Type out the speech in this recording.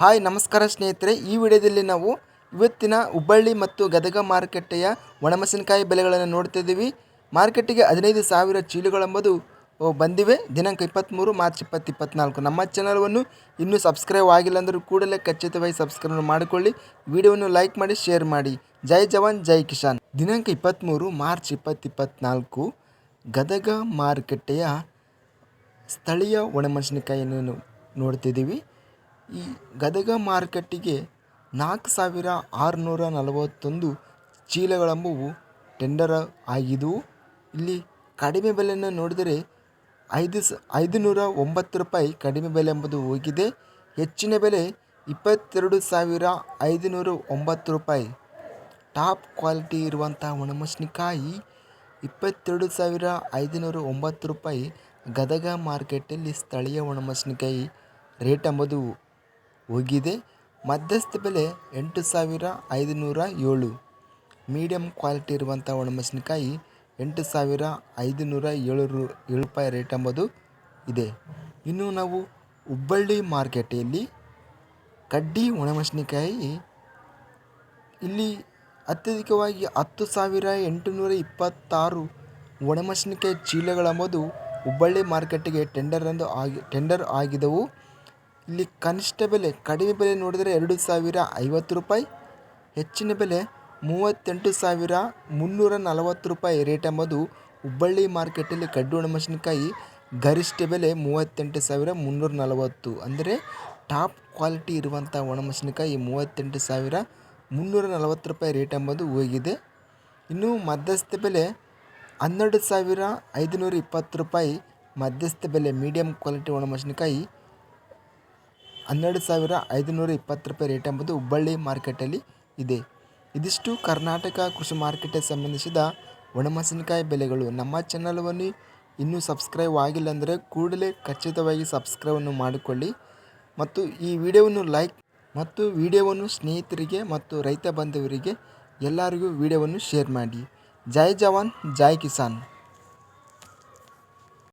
Hi, ನಮಸ್ಕಾರ ಸ್ನೇಹಿತರೆ. ಈ ವಿಡಿಯೋದಲ್ಲಿ ನಾವು ಇವತ್ತಿನ ಹುಬ್ಬಳ್ಳಿ ಮತ್ತು ಗದಗ ಮಾರುಕಟ್ಟೆಯ ಒಣಮೆಣಸಿನಕಾಯಿ ಬೆಲೆಗಳನ್ನು ನೋಡ್ತಿದ್ದೀವಿ ಮಾರ್ಕೆಟಿಗೆ ಹದಿನೈದು ಸಾವಿರ ಚೀಲಗಳೆಂಬುದು ಬಂದಿವೆ. ದಿನಾಂಕ ಇಪ್ಪತ್ತ್ಮೂರು ಮಾರ್ಚ್ ಇಪ್ಪತ್ತು ಇಪ್ಪತ್ತ್ನಾಲ್ಕು ನಮ್ಮ ಚಾನಲ್ವನ್ನು ಇನ್ನೂ ಸಬ್ಸ್ಕ್ರೈಬ್ ಆಗಿಲ್ಲ ಅಂದರೂ ಕೂಡಲೇ ಖಚಿತವಾಗಿ ಸಬ್ಸ್ಕ್ರೈಬ್ ಮಾಡಿಕೊಳ್ಳಿ. ವಿಡಿಯೋವನ್ನು ಲೈಕ್ ಮಾಡಿ, ಶೇರ್ ಮಾಡಿ. ಜೈ ಜವಾನ್, ಜೈ ಕಿಶಾನ್ ದಿನಾಂಕ ಇಪ್ಪತ್ತ್ಮೂರು ಮಾರ್ಚ್ ಇಪ್ಪತ್ತು ಇಪ್ಪತ್ತ್ನಾಲ್ಕು ಗದಗ ಮಾರುಕಟ್ಟೆಯ ಸ್ಥಳೀಯ ಒಣಮೆಣಸಿನಕಾಯಿಯನ್ನು ನೋಡ್ತಿದ್ದೀವಿ ಈ ಗದಗ ಮಾರುಕಟ್ಟೆಗೆ ನಾಲ್ಕು ಸಾವಿರ ಆರುನೂರ ನಲವತ್ತೊಂದು ಚೀಲಗಳೆಂಬುವು ಟೆಂಡರ್ ಆಗಿದ್ದವು ಇಲ್ಲಿ ಕಡಿಮೆ ಬೆಲೆಯನ್ನು ನೋಡಿದರೆ ಐದು ಸ ಐದು ನೂರ ಒಂಬತ್ತು ರೂಪಾಯಿ ಕಡಿಮೆ ಬೆಲೆ ಎಂಬುದು ಹೋಗಿದೆ. ಹೆಚ್ಚಿನ ಬೆಲೆ ಇಪ್ಪತ್ತೆರಡು ಸಾವಿರ ಐದುನೂರ ಒಂಬತ್ತು ರೂಪಾಯಿ. ಟಾಪ್ ಕ್ವಾಲಿಟಿ ಇರುವಂಥ ಒಣಮೆಣಸಿನಕಾಯಿ ಇಪ್ಪತ್ತೆರಡು ಸಾವಿರ ಐದುನೂರ ಒಂಬತ್ತು ರೂಪಾಯಿ ಗದಗ ಮಾರ್ಕೆಟಲ್ಲಿ ಸ್ಥಳೀಯ ಒಣಮೆಣಸಿನಕಾಯಿ ರೇಟ್ ಎಂಬುದು ಹೋಗಿದೆ. ಮಧ್ಯಸ್ಥ ಬೆಲೆ ಎಂಟು ಸಾವಿರ ಐದುನೂರ ಏಳು. ಮೀಡಿಯಮ್ ಕ್ವಾಲಿಟಿ ಇರುವಂಥ ಒಣಮೆಣಸಿನಕಾಯಿ ಎಂಟು ಸಾವಿರ ಐದುನೂರ ಏಳು ರು ಏಳು ರೂಪಾಯಿ ರೇಟ್ ಎಂಬುದು ಇದೆ. ಇನ್ನು ನಾವು ಹುಬ್ಬಳ್ಳಿ ಮಾರ್ಕೆಟಲ್ಲಿ ಕಡ್ಡಿ ಒಣಮೆಣಸಿನಕಾಯಿ ಇಲ್ಲಿ ಅತ್ಯಧಿಕವಾಗಿ ಹತ್ತು ಸಾವಿರ ಎಂಟುನೂರ ಇಪ್ಪತ್ತಾರು ಒಣಮೆಣಸಿನಕಾಯಿ ಚೀಲಗಳೆಂಬುದು ಹುಬ್ಬಳ್ಳಿ ಮಾರ್ಕೆಟಿಗೆ ಟೆಂಡರ್ ಎಂದು ಆಗಿ, ಟೆಂಡರ್ ಆಗಿದವು. ಇಲ್ಲಿ ಕನಿಷ್ಠ ಬೆಲೆ, ಕಡಿಮೆ ಬೆಲೆ ನೋಡಿದರೆ ಎರಡು ಸಾವಿರ ಐವತ್ತು ರೂಪಾಯಿ, ಹೆಚ್ಚಿನ ಬೆಲೆ ಮೂವತ್ತೆಂಟು ಸಾವಿರ ಮುನ್ನೂರ ನಲವತ್ತು ರೂಪಾಯಿ ರೇಟ್ ಎಂಬುದು ಹುಬ್ಬಳ್ಳಿ ಮಾರ್ಕೆಟಲ್ಲಿ ಕಡ್ಡಿ ಒಣಮೆಣಸಿನಕಾಯಿ ಗರಿಷ್ಠ ಬೆಲೆ ಮೂವತ್ತೆಂಟು ಸಾವಿರ ಮುನ್ನೂರ ನಲವತ್ತು. ಅಂದರೆ ಟಾಪ್ ಕ್ವಾಲಿಟಿ ಇರುವಂಥ ಒಣಮೆಣಸಿನಕಾಯಿ ಮೂವತ್ತೆಂಟು ಸಾವಿರ ಮುನ್ನೂರ ನಲವತ್ತು ರೂಪಾಯಿ ರೇಟ್ ಎಂಬುದು ಹೋಗಿದೆ. ಇನ್ನು ಮಧ್ಯಸ್ಥ ಬೆಲೆ ಹನ್ನೆರಡು ಸಾವಿರ ಐದುನೂರ ಇಪ್ಪತ್ತು ರೂಪಾಯಿ ಮಧ್ಯಸ್ಥ ಬೆಲೆ ಮೀಡಿಯಂ ಕ್ವಾಲಿಟಿ ಒಣಮೆಣಸಿನಕಾಯಿ ಹನ್ನೆರಡು ಸಾವಿರ ಐದುನೂರ ಇಪ್ಪತ್ತು ರೂಪಾಯಿ ರೇಟ್ ಎಂಬುದು ಹುಬ್ಬಳ್ಳಿ ಮಾರ್ಕೆಟಲ್ಲಿ ಇದೆ. ಇದಿಷ್ಟು ಕರ್ನಾಟಕ ಕೃಷಿ ಮಾರ್ಕೆಟ್ಗೆ ಸಂಬಂಧಿಸಿದ ಒಣಮೆಣಸಿನಕಾಯಿ ಬೆಲೆಗಳು. ನಮ್ಮ ಚಾನಲ್ವನ್ನು ಇನ್ನೂ ಸಬ್ಸ್ಕ್ರೈಬ್ ಆಗಿಲ್ಲ ಅಂದರೆ ಕೂಡಲೇ ಖಚಿತವಾಗಿ ಸಬ್ಸ್ಕ್ರೈಬನ್ನು ಮಾಡಿಕೊಳ್ಳಿ. ಮತ್ತು ಈ ವಿಡಿಯೋವನ್ನು ಲೈಕ್ ಮತ್ತು ವಿಡಿಯೋವನ್ನು ಸ್ನೇಹಿತರಿಗೆ ಮತ್ತು ರೈತ ಬಾಂಧವರಿಗೆ ಎಲ್ಲರಿಗೂ ವಿಡಿಯೋವನ್ನು ಶೇರ್ ಮಾಡಿ. ಜೈ ಜವಾನ್, ಜೈ ಕಿಸಾನ್.